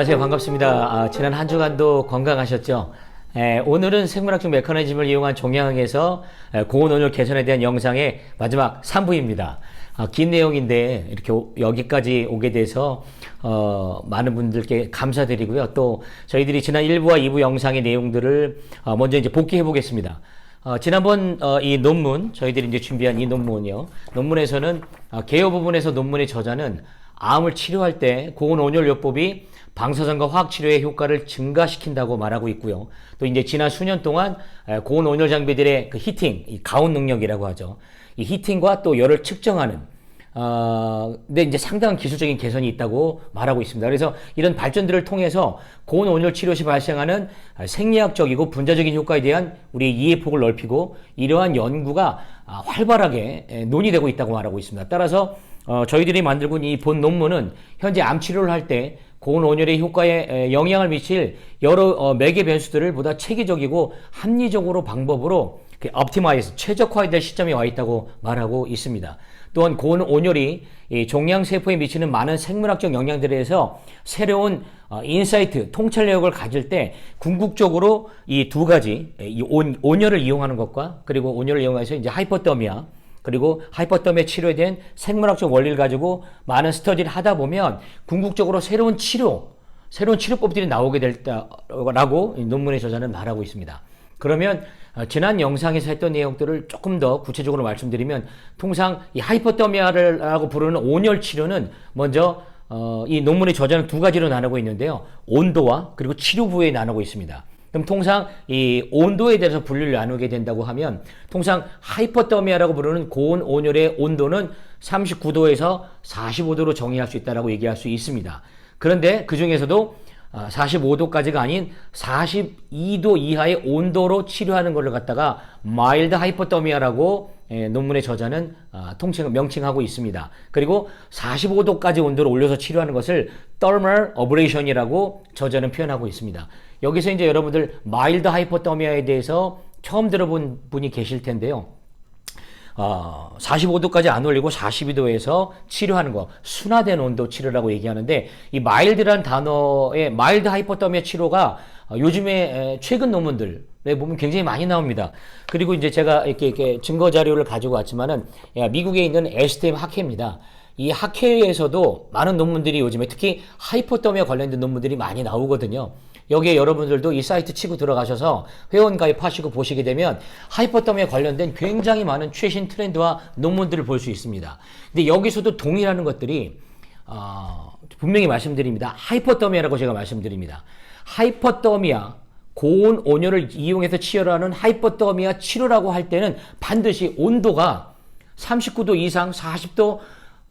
안녕하세요. 반갑습니다. 아, 지난 한 주간도 건강하셨죠? 에, 오늘은 생물학적 메커니즘을 이용한 종양학에서 에, 고온 온열 개선에 대한 영상의 마지막 3부입니다. 아, 긴 내용인데 이렇게 오- 여기까지 오게 돼서 어, 많은 분들께 감사드리고요. 또 저희들이 지난 1부와 2부 영상의 내용들을 어, 먼저 이제 복귀해 보겠습니다. 어, 지난번 어, 이 논문 저희들이 이제 준비한 이 논문이요. 논문에서는 어, 개요 부분에서 논문의 저자는 암을 치료할 때 고온 온열 요법이 방사선과 화학 치료의 효과를 증가시킨다고 말하고 있고요. 또 이제 지난 수년 동안 에, 고온 온열 장비들의 그 히팅, 이 가온 능력이라고 하죠. 이 히팅과 또 열을 측정하는 어, 근데 이제 상당한 기술적인 개선이 있다고 말하고 있습니다. 그래서 이런 발전들을 통해서 고온 온열 치료 시 발생하는 생리학적이고 분자적인 효과에 대한 우리의 이해 폭을 넓히고 이러한 연구가 아, 활발하게 에, 논의되고 있다고 말하고 있습니다. 따라서 어, 저희들이 만들고 있는 이 본 논문은 현재 암 치료를 할 때 고온 온열의 효과에 에, 영향을 미칠 여러 어, 매개 변수들을 보다 체계적이고 합리적으로 방법으로 옵티마이즈 최적화될 시점에 와 있다고 말하고 있습니다. 또한 고온 온열이 이 종양 세포에 미치는 많은 생물학적 영향들에 대해서 새로운 어, 인사이트, 통찰력을 가질 때 궁극적으로 이 두 가지 이 온, 온열을 이용하는 것과 그리고 온열을 이용해서 이제 하이퍼더미아 그리고 하이퍼더미아 치료에 대한 생물학적 원리를 가지고 많은 스터디를 하다 보면 궁극적으로 새로운 치료, 새로운 치료법들이 나오게 될다라고 논문의 저자는 말하고 있습니다. 그러면 어, 지난 영상에서 했던 내용들을 조금 더 구체적으로 말씀드리면 통상 이 하이퍼더미아라고 부르는 온열 치료는 먼저 어, 이 논문의 저자는 두 가지로 나누고 있는데요. 온도와 그리고 치료 부위에 나누고 있습니다. 그럼 통상 이 온도에 대해서 분류를 나누게 된다고 하면 통상 하이퍼더미아라고 부르는 고온 온열의 온도는 39도에서 45도로 정의할 수 있다라고 얘기할 수 있습니다. 그런데 그 중에서도 45도까지가 아닌 42도 이하의 온도로 치료하는 것을 갖다가 마일드 하이퍼더미아라고 예, 논문의 저자는 아, 통칭 명칭하고 있습니다. 그리고 45도까지 온도를 올려서 치료하는 것을 thermal ablation이라고 저자는 표현하고 있습니다. 여기서 이제 여러분들 마일드 하이퍼더미아에 대해서 처음 들어본 분이 계실 텐데요. 어, 45도까지 안 올리고 42도에서 치료하는 거 순화된 온도 치료라고 얘기하는데 이 마일드란 단어의 마일드 하이퍼더미아 치료가 어, 요즘에 에, 최근 논문들에 보면 굉장히 많이 나옵니다. 그리고 이제 제가 이렇게, 이렇게 증거 자료를 가지고 왔지만은 야, 미국에 있는 STM 학회입니다. 이 학회에서도 많은 논문들이 요즘에 특히 하이퍼더미아 관련된 논문들이 많이 나오거든요. 여기에 여러분들도 이 사이트 치고 들어가셔서 회원 가입하시고 보시게 되면 하이퍼더미아 관련된 굉장히 많은 최신 트렌드와 논문들을 볼 수 있습니다. 근데 여기서도 동일하는 것들이 어, 분명히 말씀드립니다. 하이퍼더미아라고 제가 말씀드립니다. 하이퍼더미아 고온 온열을 이용해서 치료하는 하이퍼더미아 치료라고 할 때는 반드시 온도가 39도 이상 40도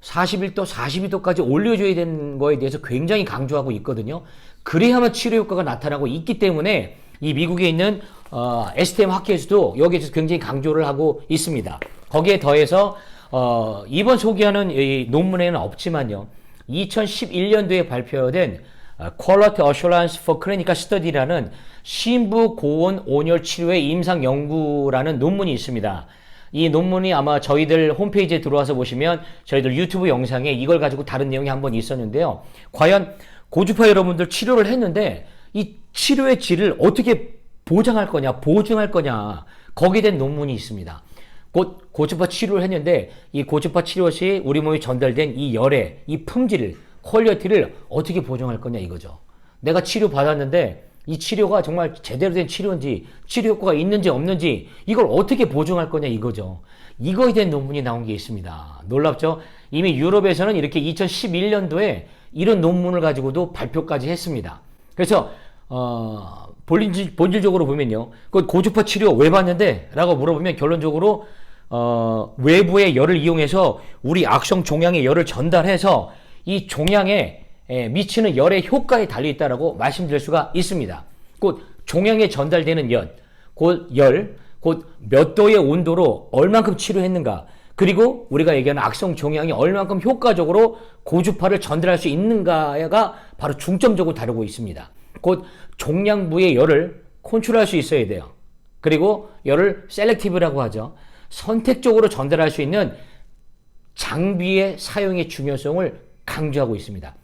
41도, 42도까지 올려줘야 되는 거에 대해서 굉장히 강조하고 있거든요. 그래야만 치료 효과가 나타나고 있기 때문에 이 미국에 있는 어, STM 학회에서도 여기에 서 굉장히 강조를 하고 있습니다. 거기에 더해서 어, 이번 소개하는 이 논문에는 없지만요. 2011년도에 발표된 어, Quality Assurance for Clinical Study라는 신부 고온 온열 치료의 임상 연구라는 논문이 있습니다. 이 논문이 아마 저희들 홈페이지에 들어와서 보시면 저희들 유튜브 영상에 이걸 가지고 다른 내용이 한 번 있었는데요. 과연 고주파 여러분들 치료를 했는데 이 치료의 질을 어떻게 보장할 거냐, 보증할 거냐, 거기에 대한 논문이 있습니다. 곧 고주파 치료를 했는데 이 고주파 치료 시 우리 몸에 전달된 이 열의 이 품질을 퀄리티를 어떻게 보정할 거냐 이거죠. 내가 치료 받았는데 이 치료가 정말 제대로 된 치료인지 치료 효과가 있는지 없는지 이걸 어떻게 보증할 거냐 이거죠. 이거에 대한 논문이 나온 게 있습니다. 놀랍죠? 이미 유럽에서는 이렇게 2011년도에 이런 논문을 가지고도 발표까지 했습니다. 그래서 어, 본질, 본질적으로 보면요. 그 고주파 치료 왜 받는데? 라고 물어보면 결론적으로 어, 외부의 열을 이용해서 우리 악성 종양의 열을 전달해서 이 종양에 에, 미치는 열의 효과에 달려 있다라고 말씀드릴 수가 있습니다. 곧 종양에 전달되는 열, 곧 열, 곧 몇 도의 온도로 얼만큼 치료했는가, 그리고 우리가 얘기하는 악성 종양이 얼만큼 효과적으로 고주파를 전달할 수 있는가가 바로 중점적으로 다루고 있습니다. 곧 종양부의 열을 컨트롤할 수 있어야 돼요. 그리고 열을 셀렉티브라고 하죠. 선택적으로 전달할 수 있는 장비의 사용의 중요성을 강조하고 있습니다.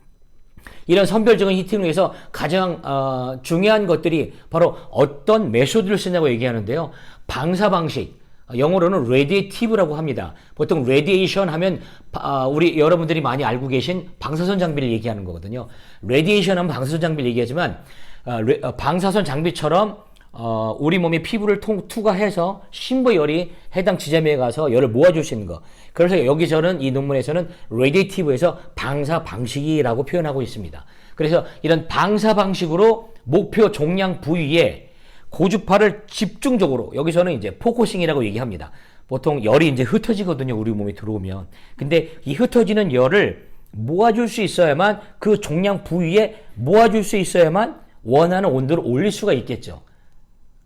이런 선별적인 히팅을 위해서 가장 어, 중요한 것들이 바로 어떤 메소드를 쓰냐고 얘기하는데요. 방사 방식, 영어로는 radiative라고 합니다. 보통 radiation 하면 아, 우리 여러분들이 많이 알고 계신 방사선 장비를 얘기하는 거거든요. radiation 하면 방사선 장비를 얘기하지만 어, 레- 어, 방사선 장비처럼 어, 우리 몸이 피부를 통, 투과해서 심부열이 해당 지점에 가서 열을 있는 거. 그래서 여기서는 이 논문에서는 radiative에서 방사 방식이라고 표현하고 있습니다. 그래서 이런 방사 방식으로 목표 종양 부위에 고주파를 집중적으로 여기서는 이제 포커싱이라고 얘기합니다. 보통 열이 이제 흩어지거든요. 우리 몸에 들어오면. 근데 이 흩어지는 열을 모아줄 수 있어야만 그 종양 부위에 모아줄 수 있어야만 원하는 온도를 올릴 수가 있겠죠.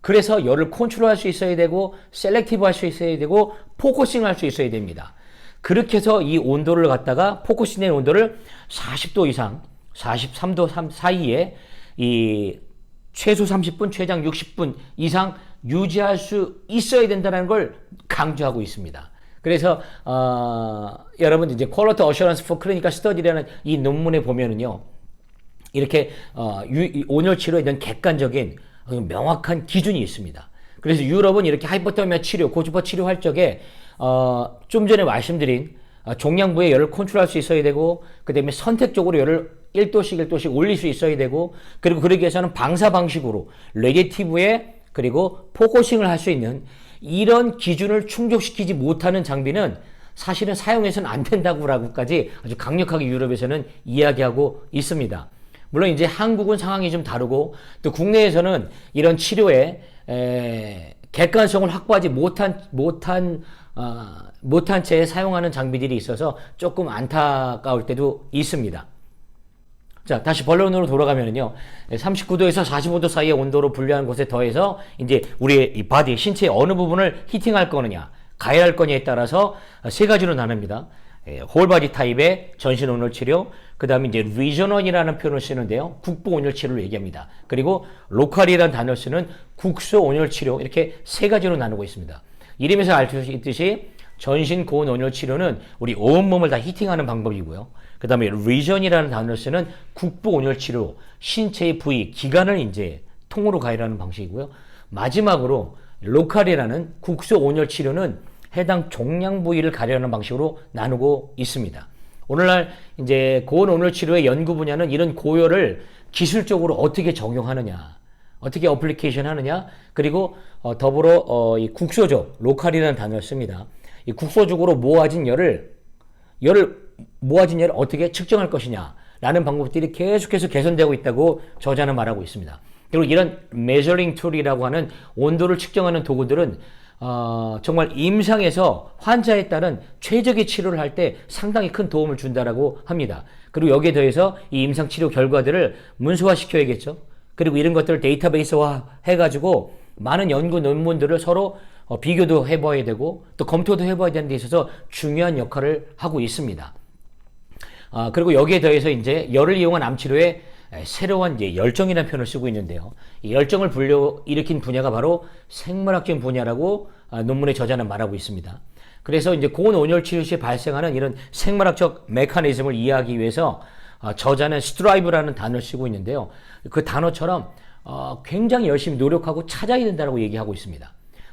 그래서 열을 컨트롤할 수 있어야 되고 셀렉티브 할 수 있어야 되고 포커싱 할 수 있어야 됩니다. 그렇게 해서 이 온도를 갖다가 포커싱된 온도를 40도 이상, 43도 3 사이에 이 최소 30분, 최장 60분 이상 유지할 수 있어야 된다는 걸 강조하고 있습니다. 그래서 어, 여러분 이제 Quality Assurance for Clinical Study라는 이 논문에 보면은요. 이렇게 어, 유, 이 온열치료에 대한 객관적인 어, 명확한 기준이 있습니다. 그래서 유럽은 이렇게 하이퍼터미아 치료, 고주파 치료할 적에 어, 좀 전에 말씀드린 어, 종양부의 열을 컨트롤할 수 있어야 되고 그 다음에 선택적으로 열을 1도씩 1도씩 올릴 수 있어야 되고 그리고 그러기 위해서는 방사 방식으로 레게티브에 그리고 포커싱을 할 수 있는 이런 기준을 충족시키지 못하는 장비는 사실은 사용해서는 안 된다고라고까지 아주 강력하게 유럽에서는 이야기하고 있습니다. 물론 이제 한국은 상황이 좀 다르고 또 국내에서는 이런 치료에 에, 객관성을 확보하지 못한 못한 어, 못한 채 사용하는 장비들이 있어서 조금 안타까울 때도 있습니다. 자, 다시 본론으로 돌아가면은요. 39도에서 45도 사이의 온도로 분류한 곳에 더해서 이제 우리의 이 바디, 신체의 어느 부분을 히팅할 거느냐, 가열할 거냐에 따라서 세 가지로 나눕니다. 예, 홀바디 타입의 전신 온열 치료, 그 다음에 이제 리저널이라는 표현을 쓰는데요. 국부 온열 치료를 얘기합니다. 그리고 로컬이라는 단어를 쓰는 국소 온열 치료, 이렇게 세 가지로 나누고 있습니다. 이름에서 알 수 있듯이 전신 고온 온열 치료는 우리 온몸을 다 히팅하는 방법이고요. 그 다음에 리전이라는 단어를 쓰는 국부 온열 치료, 신체의 부위, 기관을 이제 통으로 가열하는 방식이고요. 마지막으로 로컬이라는 국소 온열 치료는 해당 종양 부위를 가려는 방식으로 나누고 있습니다. 오늘날 이제 고온 온열 치료의 연구 분야는 이런 고열을 기술적으로 어떻게 적용하느냐, 어떻게 어플리케이션 하느냐, 그리고 어, 더불어 어, 이 국소적, 로컬이라는 단어를 씁니다. 이 국소적으로 모아진 열을 열을 모아진 열을 어떻게 측정할 것이냐라는 방법들이 계속해서 개선되고 있다고 저자는 말하고 있습니다. 그리고 이런 메저링 툴이라고 하는 온도를 측정하는 도구들은 어, 정말 임상에서 환자에 따른 최적의 치료를 할 때 상당히 큰 도움을 준다라고 합니다. 그리고 여기에 더해서 이 임상 치료 결과들을 문서화 시켜야겠죠. 그리고 이런 것들을 데이터베이스화 해가지고 많은 연구 논문들을 서로 어, 비교도 해봐야 되고 또 검토도 해봐야 되는 데 있어서 중요한 역할을 하고 있습니다. 아, 그리고 여기에 더해서 이제 열을 이용한 암 치료에 에, 새로운 이제 열정이라는 표현을 쓰고 있는데요. 이 열정을 불려 일으킨 분야가 바로 생물학적인 분야라고 아, 논문의 저자는 말하고 있습니다. 그래서 이제 고온 온열 치료 시에 발생하는 이런 생물학적 메커니즘을 이해하기 위해서 아, 저자는 스트라이브라는 단어를 쓰고 있는데요. 그 단어처럼 어, 굉장히 열심히 노력하고 찾아야 된다고 얘기하고 있습니다.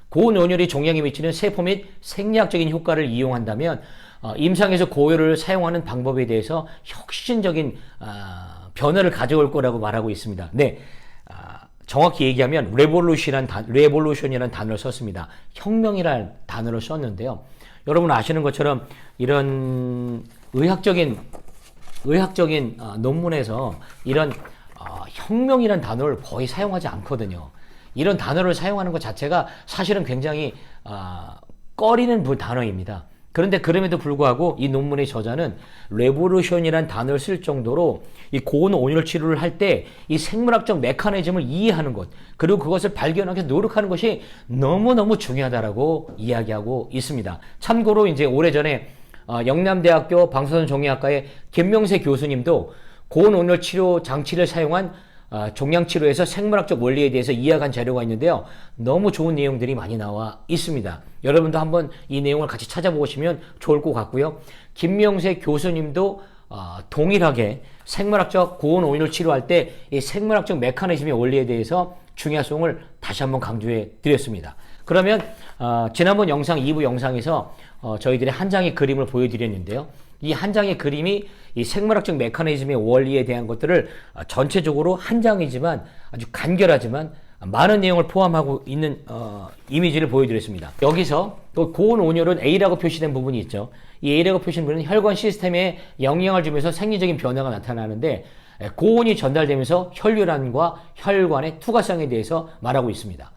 고온 온열이 종양에 미치는 세포 및 생리학적인 효과를 이용한다면 어, 임상에서 고열을 사용하는 방법에 대해서 혁신적인 아, 변화를 가져올 거라고 말하고 있습니다. 네, 아, 정확히 얘기하면 레볼루션이라는, 단, 레볼루션이라는 단어를 썼습니다. 혁명이라는 단어를 썼는데요. 여러분 아시는 것처럼 이런 의학적인 의학적인 어, 논문에서 이런 어, 혁명이라는 단어를 거의 사용하지 않거든요. 이런 단어를 사용하는 것 자체가 사실은 굉장히 어, 꺼리는 부- 단어입니다. 그런데 그럼에도 불구하고 이 논문의 저자는 레보루션이라는 단어를 쓸 정도로 이 고온 온열 치료를 할 때 이 생물학적 메커니즘을 이해하는 것 그리고 그것을 발견하기 위해서 노력하는 것이 너무너무 중요하다라고 이야기하고 있습니다. 참고로 이제 오래전에 어, 영남대학교 방사선 종양학과의 김명세 교수님도 고온 온열 치료 장치를 사용한 어, 종양 치료에서 생물학적 원리에 대해서 이야기한 자료가 있는데요. 너무 좋은 내용들이 많이 나와 있습니다. 여러분도 한번 이 내용을 같이 찾아보시면 좋을 것 같고요. 김명세 교수님도 어, 동일하게 생물학적 고온 온열 치료할 때 이 생물학적 메커니즘의 원리에 대해서 중요성을 다시 한번 강조해 드렸습니다. 그러면 어, 지난번 영상 2부 영상에서 어, 저희들이 한 장의 그림을 보여드렸는데요. 이 한 장의 그림이 이 생물학적 메커니즘의 원리에 대한 것들을 어, 전체적으로 한 장이지만 아주 간결하지만 많은 내용을 포함하고 있는 어, 이미지를 보여드렸습니다. 여기서 또 고온 온열은 A라고 표시된 부분이 있죠. 이 A라고 표시된 부분은 혈관 시스템에 영향을 주면서 생리적인 변화가 나타나는데 에, 고온이 전달되면서 혈류란과 혈관의 투과성에 대해서 말하고 있습니다.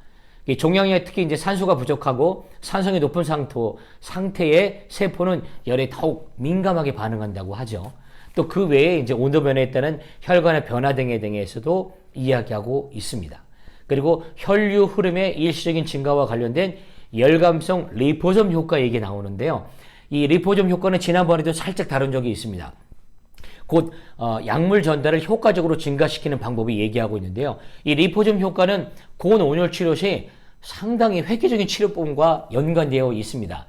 이 종양에 특히 이제 산소가 부족하고 산성이 높은 상토, 상태의 세포는 열에 더욱 민감하게 반응한다고 하죠. 또 그 외에 이제 온도 변화에 따른 혈관의 변화 등에 대해서도 이야기하고 있습니다. 그리고 혈류 흐름의 일시적인 증가와 관련된 열감성 리포점 효과 얘기 나오는데요. 이 리포점 효과는 지난번에도 살짝 다룬 적이 있습니다. 곧 어, 약물 전달을 효과적으로 증가시키는 방법이 얘기하고 있는데요. 이 리포점 효과는 고온 온열 치료 시 상당히 획기적인 치료법과 연관되어 있습니다.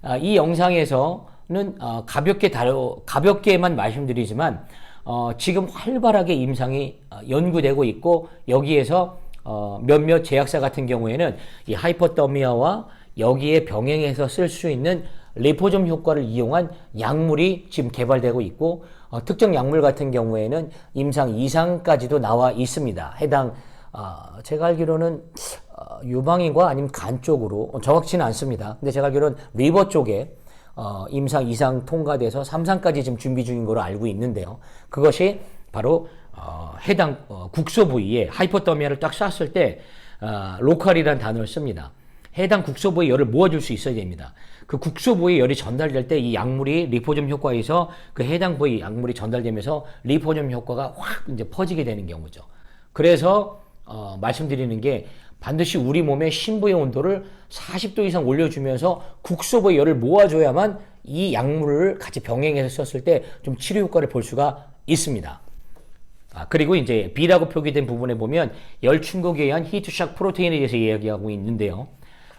아, 이 영상에서는 어, 가볍게 다뤄 가볍게만 말씀드리지만 어, 지금 활발하게 임상이 어, 연구되고 있고 여기에서 어, 몇몇 제약사 같은 경우에는 이 하이퍼더미아와 여기에 병행해서 쓸 수 있는 리포점 효과를 이용한 약물이 지금 개발되고 있고 어, 특정 약물 같은 경우에는 임상 이상까지도 나와 있습니다. 해당 어, 제가 알기로는 어, 유방인과 아니면 간 쪽으로 어, 정확치는 않습니다. 근데 제가 알기로는 리버 쪽에 어, 임상 이상 통과돼서 3상까지 지금 준비 중인 걸로 알고 있는데요. 그것이 바로 어, 해당 어, 국소 부위에 하이퍼더미아를 딱 쐈을 때 어, 로컬이라는 단어를 씁니다. 해당 국소 부위에 열을 모아줄 수 있어야 됩니다. 그 국소 부위에 열이 전달될 때 이 약물이 리포점 효과에서 그 해당 부위 약물이 전달되면서 리포점 효과가 확 이제 퍼지게 되는 경우죠. 그래서 어, 말씀드리는 게 반드시 우리 몸의 심부의 온도를 40도 이상 올려주면서 국소 부위 열을 모아줘야만 이 약물을 같이 병행해서 썼을 때 좀 치료 효과를 볼 수가 있습니다. 아, 그리고 이제 B라고 표기된 부분에 보면 열 충격에 의한 히트샥 프로테인에 대해서 이야기하고 있는데요.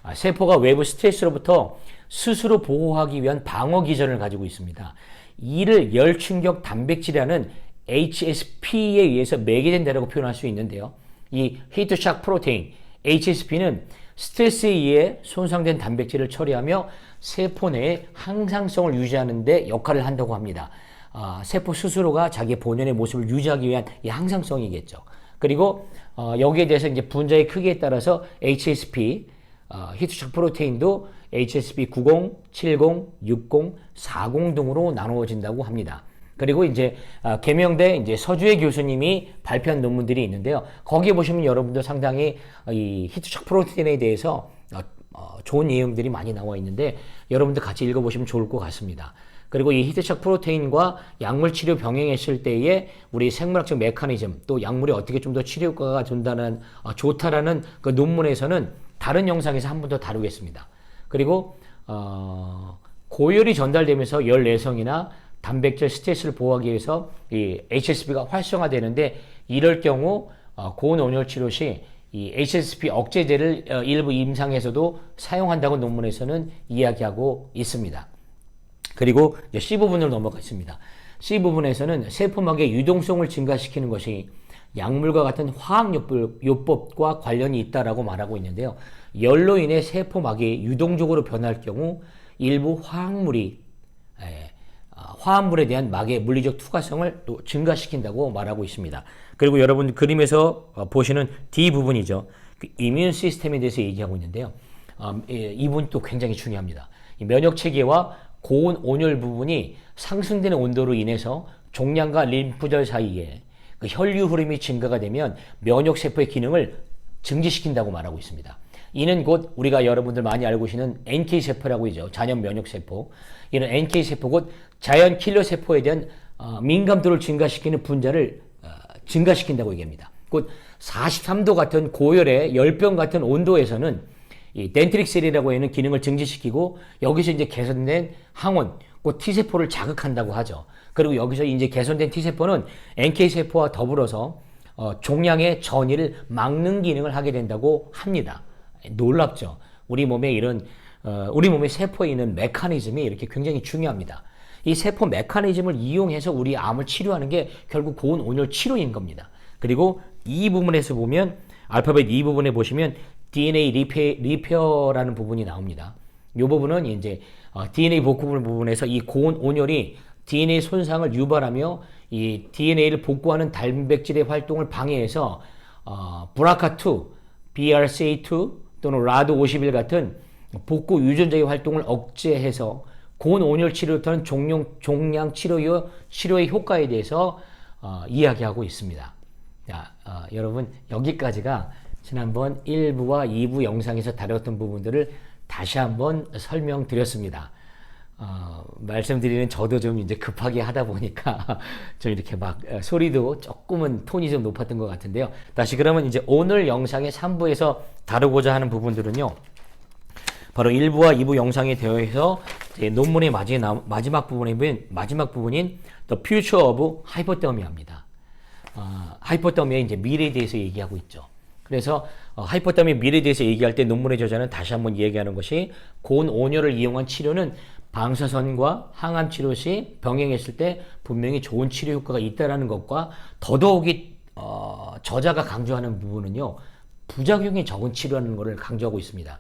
아, 세포가 외부 스트레스로부터 스스로 보호하기 위한 방어 기전을 가지고 있습니다. 이를 열 충격 단백질이라는 HSP에 의해서 매개된다고 표현할 수 있는데요. 이 히트샥 프로테인 HSP는 스트레스에 의해 손상된 단백질을 처리하며 세포 내의 항상성을 유지하는 데 역할을 한다고 합니다. 아, 세포 스스로가 자기 본연의 모습을 유지하기 위한 이 항상성이겠죠. 그리고 어, 여기에 대해서 이제 분자의 크기에 따라서 HSP 어, 히트샥 프로테인도 HSP 90, 70, 60, 40 등으로 나누어진다고 합니다. 그리고 이제 어, 개명대 이제 서주혜 교수님이 발표한 논문들이 있는데요. 거기에 보시면 여러분들 상당히 이 히트샥 프로테인에 대해서 어, 어, 좋은 내용들이 많이 나와 있는데 여러분들 같이 읽어보시면 좋을 것 같습니다. 그리고 이 히트샥 프로테인과 약물 치료 병행했을 때의 우리 생물학적 메커니즘 또 약물이 어떻게 좀 더 치료 효과가 된다는 어, 좋다라는 그 논문에서는 다른 영상에서 한 번 더 다루겠습니다. 그리고 어, 고열이 전달되면서 열 내성이나 단백질 스트레스를 보호하기 위해서 이 HSP가 활성화되는데 이럴 경우 어, 고온 온열 치료 시 이 HSP 억제제를 어, 일부 임상에서도 사용한다고 논문에서는 이야기하고 있습니다. 그리고 C 부분으로 넘어가겠습니다. C 부분에서는 세포막의 유동성을 증가시키는 것이 약물과 같은 화학요법과 관련이 있다라고 말하고 있는데요. 열로 인해 세포막이 유동적으로 변할 경우 일부 화학물이 에, 아, 화합물에 대한 막의 물리적 투과성을 또 증가시킨다고 말하고 있습니다. 그리고 여러분 그림에서 어, 보시는 D 부분이죠. 그 이뮨 시스템에 대해서 얘기하고 있는데요. 어, 이 부분이 또 굉장히 중요합니다. 면역 체계와 고온 온열 부분이 상승되는 온도로 인해서 종양과 림프절 사이에 그 혈류 흐름이 증가가 되면 면역 세포의 기능을 증지시킨다고 말하고 있습니다. 이는 곧 우리가 여러분들 많이 알고 계시는 NK 세포라고 하죠. 자연 면역 세포. 이는 NK 세포 곧 자연 킬러 세포에 대한 어, 민감도를 증가시키는 분자를 어, 증가시킨다고 얘기합니다. 곧 43도 같은 고열의 열병 같은 온도에서는 이 덴트릭 셀이라고 하는 기능을 증지시키고 여기서 이제 개선된 항원, 곧 T세포를 자극한다고 하죠. 그리고 여기서 이제 개선된 T세포는 NK세포와 더불어서 어, 종양의 전이를 막는 기능을 하게 된다고 합니다. 놀랍죠. 우리 몸에 이런 어, 우리 몸의 세포에 있는 메커니즘이 이렇게 굉장히 중요합니다. 이 세포 메커니즘을 이용해서 우리 암을 치료하는 게 결국 고온 온열 치료인 겁니다. 그리고 이 부분에서 보면 알파벳 이 부분에 보시면 DNA 리페, 리페어라는 부분이 나옵니다. 이 부분은 이제 어, DNA 복구 부분에서 이 고온 온열이 DNA 손상을 유발하며 이 DNA를 복구하는 단백질의 활동을 방해해서 어, 브라카2, BRCA2 또는 라드 51 같은 복구 유전자의 활동을 억제해서 고온 온열 치료부터는 종용, 종양 치료의, 치료의 효과에 대해서 어, 이야기하고 있습니다. 자, 어, 여러분 여기까지가 지난번 1부와 2부 영상에서 다뤘던 부분들을 다시 한번 설명드렸습니다. 어, 말씀드리는 저도 좀 이제 급하게 하다 보니까 좀 이렇게 막 어, 소리도 조금은 톤이 좀 높았던 것 같은데요. 다시 그러면 이제 오늘 영상의 3부에서 다루고자 하는 부분들은요. 바로 1부와 2부 영상에 대해서 논문의 마지막, 마지막 부분인 마지막 부분인 The Future of Hypothermia입니다. 어, 하이퍼더미의 이제 미래에 대해서 얘기하고 있죠. 그래서 어, 하이퍼더미 미래에 대해서 얘기할 때 논문의 저자는 다시 한번 얘기하는 것이 고온 온열을 이용한 치료는 방사선과 항암 치료 시 병행했을 때 분명히 좋은 치료 효과가 있다라는 것과 더더욱이 어, 저자가 강조하는 부분은요 부작용이 적은 치료라는 것을 강조하고 있습니다.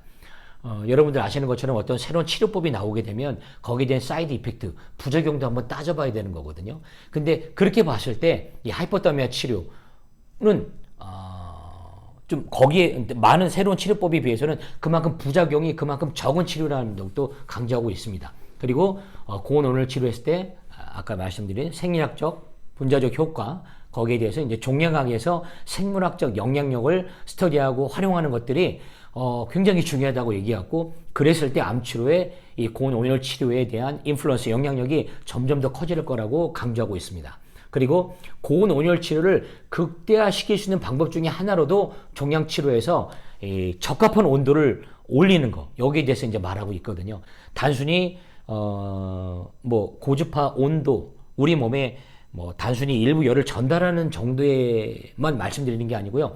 어, 여러분들 아시는 것처럼 어떤 새로운 치료법이 나오게 되면 거기에 대한 사이드 이펙트, 부작용도 한번 따져봐야 되는 거거든요. 근데 그렇게 봤을 때 이 하이퍼더미아 치료는 어, 좀 거기에 많은 새로운 치료법에 비해서는 그만큼 부작용이 그만큼 적은 치료라는 것도 강조하고 있습니다. 그리고 어, 고온 온열 치료했을 때 아, 아까 말씀드린 생리학적, 분자적 효과 거기에 대해서 이제 종양학에서 생물학적 영향력을 스터디하고 활용하는 것들이 어, 굉장히 중요하다고 얘기하고 그랬을 때 암 치료에 이 고온 온열 치료에 대한 인플루언스 영향력이 점점 더 커질 거라고 강조하고 있습니다. 그리고 고온 온열 치료를 극대화시킬 수 있는 방법 중에 하나로도 종양 치료에서 이 적합한 온도를 올리는 거 여기에 대해서 이제 말하고 있거든요. 단순히 어 뭐 고주파 온도 우리 몸에 뭐 단순히 일부 열을 전달하는 정도에만 말씀드리는 게 아니고요.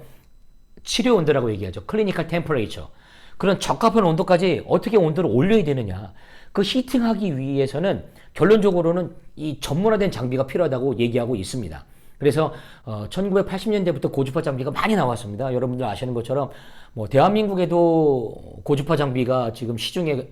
치료 온도라고 얘기하죠. 클리니컬 템퍼레이처. 그런 적합한 온도까지 어떻게 온도를 올려야 되느냐. 그 히팅하기 위해서는 결론적으로는 이 전문화된 장비가 필요하다고 얘기하고 있습니다. 그래서 어, 1980년대부터 고주파 장비가 많이 나왔습니다. 여러분들 아시는 것처럼 뭐 대한민국에도 고주파 장비가 지금 시중에 어,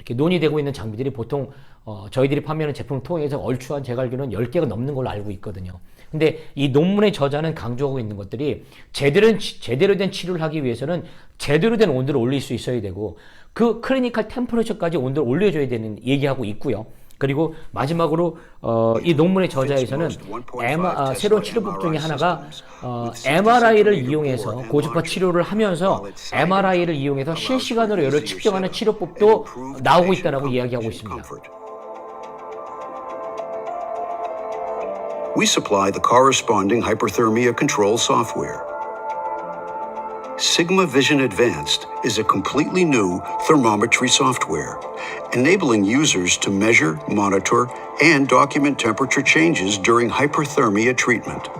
이렇게 논의되고 있는 장비들이 보통 어, 저희들이 판매하는 제품을 통해서 얼추 한 제가 알기로는 10개가 넘는 걸로 알고 있거든요. 근데 이 논문의 저자는 강조하고 있는 것들이 제대로, 제대로 된 치료를 하기 위해서는 제대로 된 온도를 올릴 수 있어야 되고 그 클리니컬 템퍼레처까지 온도를 올려줘야 되는 얘기하고 있고요. 그리고 마지막으로 어, 이 논문의 저자에서는 M, 아, 새로운 치료법 중에 하나가 어, MRI를 이용해서 고주파 치료를 하면서 MRI를 이용해서 실시간으로 열을 측정하는 치료법도 나오고 있다라고 이야기하고 있습니다. we supply the corresponding hyperthermia control software. Sigma Vision Advanced is a completely new thermometry software, enabling users to measure, monitor, and document temperature changes during hyperthermia treatment.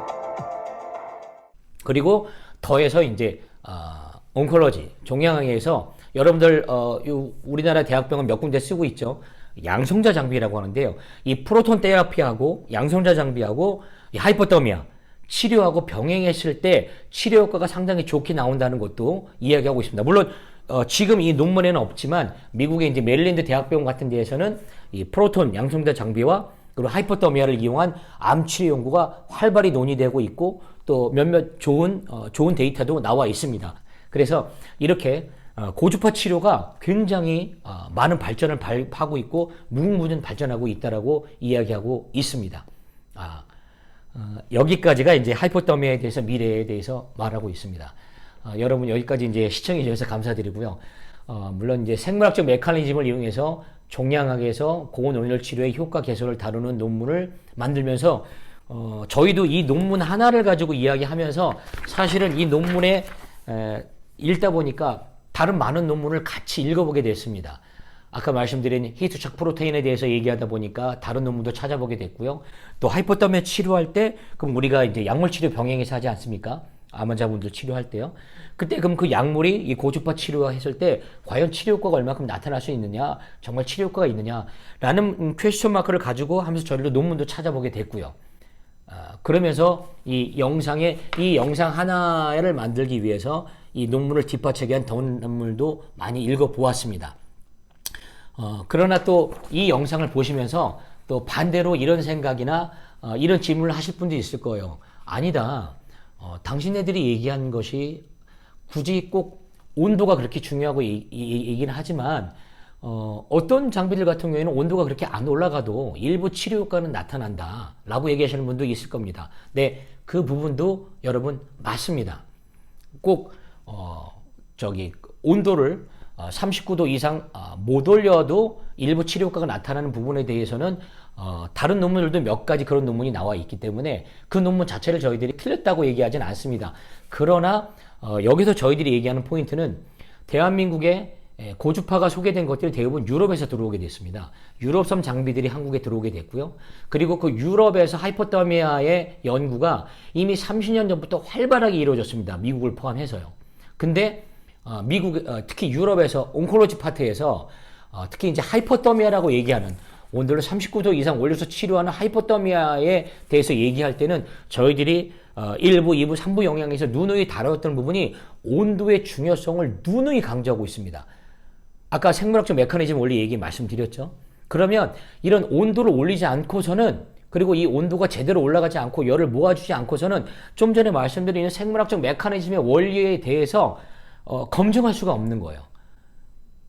그리고 더해서 이제 어, 온콜로지 종양학에서 여러분들 어, 요 우리나라 대학병원 몇 군데 쓰고 있죠. 양성자 장비라고 하는데요. 이 프로톤 테라피하고 양성자 장비하고 이 하이퍼더미아 치료하고 병행했을 때 치료 효과가 상당히 좋게 나온다는 것도 이야기하고 있습니다. 물론 어, 지금 이 논문에는 없지만 미국의 이제 메릴랜드 대학병원 같은 데에서는 이 프로톤 양성자 장비와 그리고 하이퍼더미아를 이용한 암 치료 연구가 활발히 논의되고 있고 또 몇몇 좋은 어, 좋은 데이터도 나와 있습니다. 그래서 이렇게 어, 고주파 치료가 굉장히 어, 많은 발전을 하고 있고 무궁무진 발전하고 있다라고 이야기하고 있습니다. 아, 어, 여기까지가 이제 하이퍼더미에 대해서 미래에 대해서 말하고 있습니다. 어, 여러분 여기까지 이제 시청해 주셔서 감사드리고요. 어, 물론 이제 생물학적 메커니즘을 이용해서 종양학에서 고온 온열 치료의 효과 개선을 다루는 논문을 만들면서 어, 저희도 이 논문 하나를 가지고 이야기하면서 사실은 이 논문에 에, 읽다 보니까 다른 많은 논문을 같이 읽어보게 됐습니다. 아까 말씀드린 히트착 프로테인에 대해서 얘기하다 보니까 다른 논문도 찾아보게 됐고요. 또 하이포더미아 치료할 때 그럼 우리가 이제 약물 치료 병행해서 하지 않습니까? 암환자분들 치료할 때요. 그때 그럼 그 약물이 이 고주파 치료했을 때 과연 치료 효과가 얼마큼 나타날 수 있느냐, 정말 치료 효과가 있느냐라는 음, 퀘스천 마크를 가지고 하면서 저희도 논문도 찾아보게 됐고요. 아, 그러면서 이 영상에 이 영상 하나를 만들기 위해서 이 논문을 뒷받치게 한 논문도 많이 읽어 보았습니다. 어, 그러나 또 이 영상을 보시면서 또 반대로 이런 생각이나 어, 이런 질문을 하실 분도 있을 거예요. 아니다. 어, 당신네들이 얘기한 것이 굳이 꼭 온도가 그렇게 중요하고 얘기는 하지만 어, 어떤 장비들 같은 경우에는 온도가 그렇게 안 올라가도 일부 치료 효과는 나타난다. 라고 얘기하시는 분도 있을 겁니다. 네, 그 부분도 여러분 맞습니다. 꼭, 어, 저기, 온도를 어, 39도 이상 어, 못 올려도 일부 치료 효과가 나타나는 부분에 대해서는 어, 다른 논문들도 몇 가지 그런 논문이 나와 있기 때문에 그 논문 자체를 저희들이 틀렸다고 얘기하진 않습니다. 그러나 어, 여기서 저희들이 얘기하는 포인트는 대한민국에 에, 고주파가 소개된 것들이 대부분 유럽에서 들어오게 됐습니다. 유럽섬 장비들이 한국에 들어오게 됐고요. 그리고 그 유럽에서 하이퍼더미아의 연구가 이미 30년 전부터 활발하게 이루어졌습니다. 미국을 포함해서요. 근데 어, 미국 어, 특히 유럽에서 온콜로지 파트에서 어, 특히 이제 하이퍼더미아라고 얘기하는 온도를 39도 이상 올려서 치료하는 하이퍼더미아에 대해서 얘기할 때는 저희들이 어, 1부, 2부, 3부 영향에서 누누이 다뤘던 부분이 온도의 중요성을 누누이 강조하고 있습니다. 아까 생물학적 메커니즘 원리 얘기 말씀드렸죠. 그러면 이런 온도를 올리지 않고서는 그리고 이 온도가 제대로 올라가지 않고 열을 모아주지 않고서는 좀 전에 말씀드린 생물학적 메커니즘의 원리에 대해서 어, 검증할 수가 없는 거예요.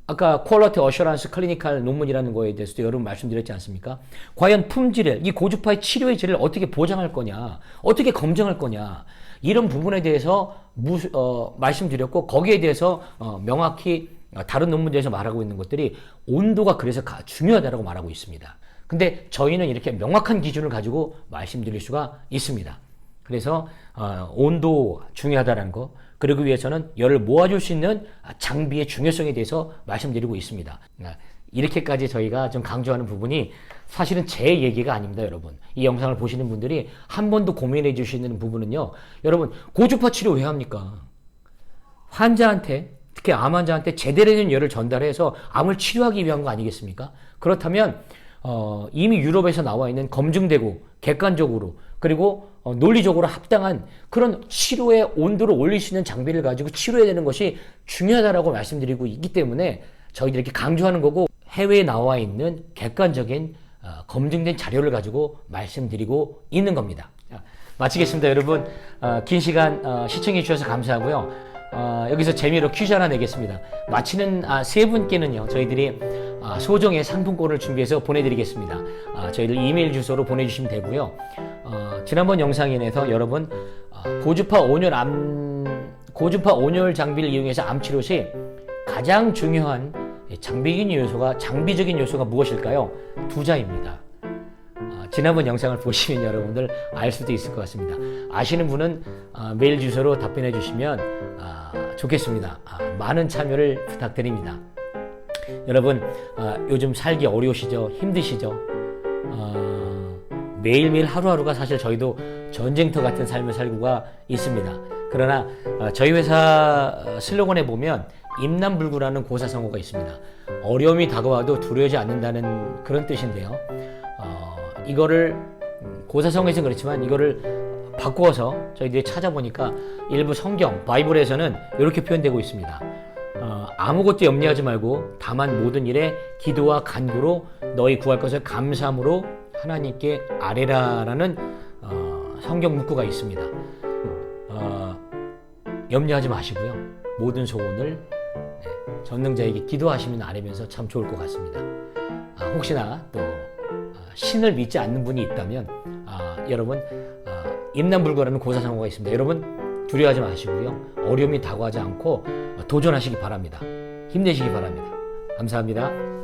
아까 퀄러티 어셔런스 클리니컬 논문이라는 거에 대해서도 여러분 말씀드렸지 않습니까? 과연 품질을 이 고주파의 치료의 질을 어떻게 보장할 거냐, 어떻게 검증할 거냐 이런 부분에 대해서 무, 어, 말씀드렸고 거기에 대해서 어, 명확히 어, 다른 논문에서 말하고 있는 것들이 온도가 그래서 가- 중요하다고 말하고 있습니다. 근데 저희는 이렇게 명확한 기준을 가지고 말씀드릴 수가 있습니다. 그래서 어, 온도 중요하다는 거 그러기 위해서는 열을 모아줄 수 있는 장비의 중요성에 대해서 말씀드리고 있습니다. 아, 이렇게까지 저희가 좀 강조하는 부분이 사실은 제 얘기가 아닙니다, 여러분. 이 영상을 보시는 분들이 한번더 고민해 주시는 부분은요. 여러분, 고주파 치료 왜 합니까? 환자한테 특히 암 환자한테 제대로 된 열을 전달해서 암을 치료하기 위한 거 아니겠습니까? 그렇다면 어, 이미 유럽에서 나와 있는 검증되고 객관적으로 그리고 어, 논리적으로 합당한 그런 치료의 온도를 올릴 수 있는 장비를 가지고 치료해야 되는 것이 중요하다라고 말씀드리고 있기 때문에 저희들이 이렇게 강조하는 거고 해외에 나와 있는 객관적인 어, 검증된 자료를 가지고 말씀드리고 있는 겁니다. 자, 마치겠습니다, 여러분. 어, 긴 시간 어, 시청해 주셔서 감사하고요. 어, 여기서 재미로 퀴즈 하나 내겠습니다. 마치는 아, 세 분께는요, 저희들이 아, 소정의 상품권을 준비해서 보내드리겠습니다. 아, 저희들 이메일 주소로 보내주시면 되고요. 어, 지난번 영상인에서 여러분 아, 고주파 온열 암 고주파 온열 장비를 이용해서 암 치료 시 가장 중요한 장비적인 요소가 장비적인 요소가 무엇일까요? 두자입니다. 아, 지난번 영상을 보시면 여러분들 알 수도 있을 것 같습니다. 아시는 분은 아, 메일 주소로 답변해 주시면 아, 좋겠습니다. 아, 많은 참여를 부탁드립니다. 여러분 아, 요즘 살기 어려우시죠? 힘드시죠? 어, 매일매일 하루하루가 사실 저희도 전쟁터 같은 삶을 살고가 있습니다. 그러나 어, 저희 회사 어, 슬로건에 보면 임남불구라는 고사성어가 있습니다. 어려움이 다가와도 두려워하지 않는다는 그런 뜻인데요. 어, 이거를 음, 고사성어에서는 그렇지만 이거를 바꾸어서 저희들이 찾아보니까 일부 성경 바이블에서는 이렇게 표현되고 있습니다. 어, 아무것도 염려하지 말고 다만 모든 일에 기도와 간구로 너희 구할 것을 감사함으로 하나님께 아뢰라라는 어, 성경 문구가 있습니다. 어, 염려하지 마시고요. 모든 소원을 네, 전능자에게 기도하시면 아뢰면서 참 좋을 것 같습니다. 아, 혹시나 또 아, 신을 믿지 않는 분이 있다면 아, 여러분 아, 임남불구라는 고사성어가 있습니다. 여러분 두려워하지 마시고요. 어려움이 다가하지 않고 도전하시기 바랍니다. 힘내시기 바랍니다. 감사합니다.